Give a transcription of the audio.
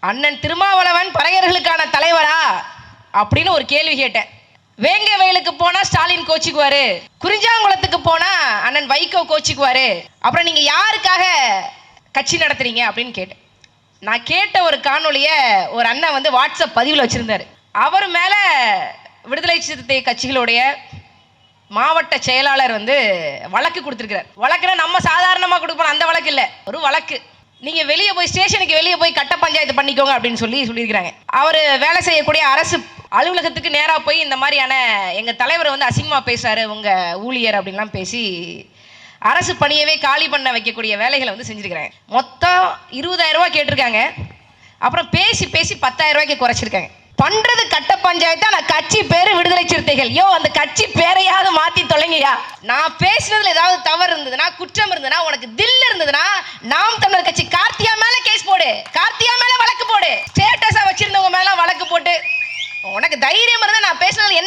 அண்ணன் திருமாவளவன் பறையர்களுக்கான தலைவரா? அப்படின்னு ஒரு கேள்வி கேட்டேன். வேங்க வயலுக்கு போனா ஸ்டாலின் கோச்சிக்குவாரு. குறிஞ்சாங்குளத்துக்கு போனா அண்ணன் வைகோ கோச்சிக்குவாரு. அப்புறம் நீங்க யாருக்காக கட்சி நடத்துறீங்க அப்படின்னு கேட்டேன். நான் கேட்ட ஒரு காணொலிய ஒரு அண்ணன் வந்து வாட்ஸ்அப் பதிவில் வச்சிருந்தாரு. அவர் மேல விடுதலை சிறுத்தை கட்சிகளுடைய மாவட்ட செயலாளர் வந்து வழக்கு கொடுத்துருக்கிறார். வழக்குனா நம்ம சாதாரணமாக கொடுப்போம் அந்த வழக்கு இல்லை. ஒரு வழக்கு. நீங்கள் வெளியே போய் ஸ்டேஷனுக்கு வெளியே போய் கட்ட பஞ்சாயத்து பண்ணிக்கோங்க அப்படின்னு சொல்லி சொல்லியிருக்கிறாங்க. அவர் வேலை செய்யக்கூடிய அரசு அலுவலகத்துக்கு நேராக போய் இந்த மாதிரியான எங்கள் தலைவர் வந்து அசிங்கமாக பேசுறாரு உங்கள் ஊழியர் அப்படின்லாம் பேசி அரசு பணியவே காலி பண்ண வைக்கக்கூடிய வேலைகளை வந்து செஞ்சுருக்கிறாங்க. மொத்தம் இருபதாயிரம் ரூபாய் கேட்டிருக்காங்க. அப்புறம் பேசி பேசி பத்தாயிரம் ரூபாய்க்கு குறைச்சிருக்காங்க. பண்றது கட்ட பஞ்சாயத்து? ஆனா கட்சி பேரு விடுதலை சிறுத்தைகள்? யோ அந்த கட்சி பேரையாவது மாத்தி தொலைங்கயா நான் பேசினதுல ஏதாவது தவறு இருந்ததுன்னா குற்றம் இருந்ததுன்னா உனக்கு தில் இருந்ததுன்னா நாம் தமிழர் கட்சி கார்த்தியா மேல கேஸ் போடு கார்த்தியா மேல வழக்கு போடு ஸ்டேட்டஸா வச்சிருந்தவங்க மேல வழக்கு போட்டு உனக்கு தைரியம் இருந்தால் நான் பேசினாலும்